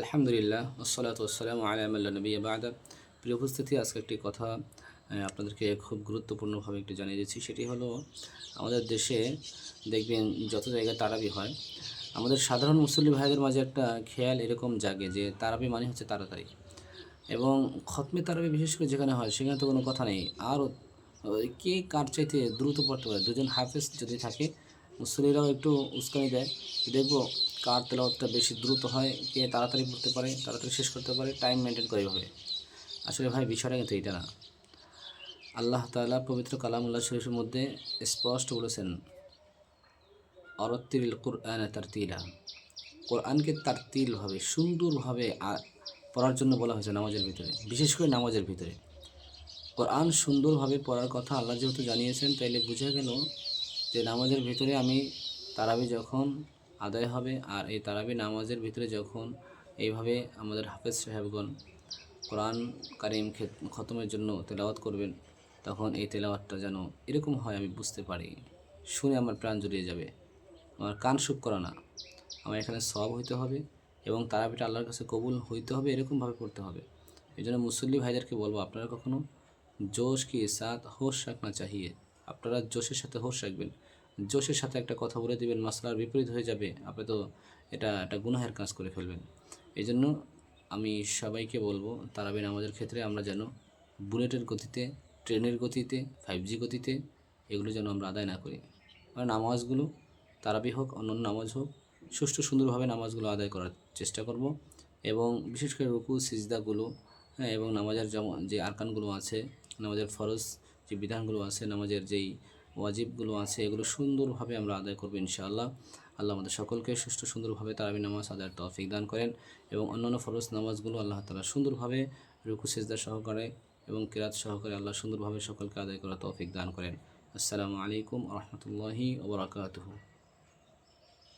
আলহামদুলিল্লাহ ওসলাত ওসালাম আলামাল্লা নবী বাদা। প্রিয় উপস্থিতি, আজকে একটি কথা আপনাদেরকে খুব গুরুত্বপূর্ণভাবে একটু জানিয়ে দিচ্ছি। সেটি হলো, আমাদের দেশে দেখবেন যত জায়গায় তারাবি হয়, আমাদের সাধারণ মুসল্লি ভাইদের মাঝে একটা খেয়াল এরকম জাগে যে তারাবি মানে হচ্ছে তাড়াতাড়ি। এবং খতমে তারাবি বিশেষ করে যেখানে হয়, সেখানে তো কোনো কথা নেই। আর কে কার চাইতে দ্রুত পড়তে পারে? দুজন হাফেজ যদি থাকে মুসলিরাও একটু উস্কানি দেয়। দেখব কার তেলাওয়াতটা বেশি দ্রুত হয়, কে তাড়াতাড়ি পড়তে পারে, তাড়াতাড়ি শেষ করতে পারে টাইম মেনটেন করে এভাবে। আসলে ভাই, বিষয়টা কিন্তু এটা না। আল্লাহ তালা পবিত্র কালামুল্লাহ শরীফের মধ্যে স্পষ্ট বলেছেন, অরত্তিল কোরআন তার তিলা কোরআনকে তার তিলভাবে সুন্দরভাবে পড়ার জন্য বলা হয়েছে নামাজের ভিতরে, বিশেষ করে নামাজের ভিতরে। কোরআন সুন্দরভাবে পড়ার কথা আল্লাহ যেহেতু জানিয়েছেন, তাইলে বোঝা গেল যে নামাজের ভিতরে আমি তারাবি যখন আদায় হবে আর এই তারাবি নামাজের ভিতরে যখন এইভাবে আমাদের হাফেজ সাহেবগণ কোরআন কারিম খতমের জন্য তেলাওয়াত করবেন, তখন এই তেলাওয়াতটা যেন এরকম হয় আমি বুঝতে পারি। শুনে আমার প্রাণ জুড়িয়ে যাবে। আমার কান সুখ করা না। আমার এখানে সব হইতে হবে এবং তারাবিটা আল্লাহর কাছে কবুল হইতে হবে, এরকমভাবে পড়তে হবে। এই জন্য মুসল্লি ভাইদেরকে বলব, আপনারা কখনো জোশ কি সাথ হোশ রাখনা চাহিয়ে, আপনারা জোশের সাথে হোশ রাখবেন। জোশের সাথে একটা কথা বলে দিবেন, মাসলার বিপরীত হয়ে যাবে। আপনি তো এটা একটা গুনাহের কাজ করে ফেলবেন। এই জন্য আমি সবাইকে বলব তারাবিন আমাদের ক্ষেত্রে আমরা যেন বুলেটের গতিতে, ট্রেনের গতিতে ফাইভ জি গতিতে এগুলো যেন আমরা আদায় না করি। আর নামাজগুলো তারাবি হোক, অন্যান্য নামাজ হোক, সুষ্ঠু সুন্দরভাবে নামাজগুলো আদায় করার চেষ্টা করব। এবং বিশেষ করে রুকু, সিজদাগুলো হ্যাঁ এবং নামাজের যেমন যে আরকানগুলো আছে, নামাজের ফরজ যে বিধানগুলো আছে, নামাজের যেই ওয়াজিবগুলো আছে, এগুলো সুন্দরভাবে আমরা আদায় করব ইনশাআল্লাহ। আল্লাহ আমাদের সকলকে সুষ্ঠু সুন্দরভাবে তারাবি নামাজ আদায়ের তৌফিক দান করেন এবং অন্যান্য ফরজ নামাজগুলো আল্লাহ তালা সুন্দরভাবে রুকু, সিজদা সহকারে এবং কেরাত সহকারে আল্লাহ সুন্দরভাবে সকলকে আদায় করা তৌফিক দান করেন। আসসালামু আলাইকুম রহমতুল্লাহি ওবরাকাতুহু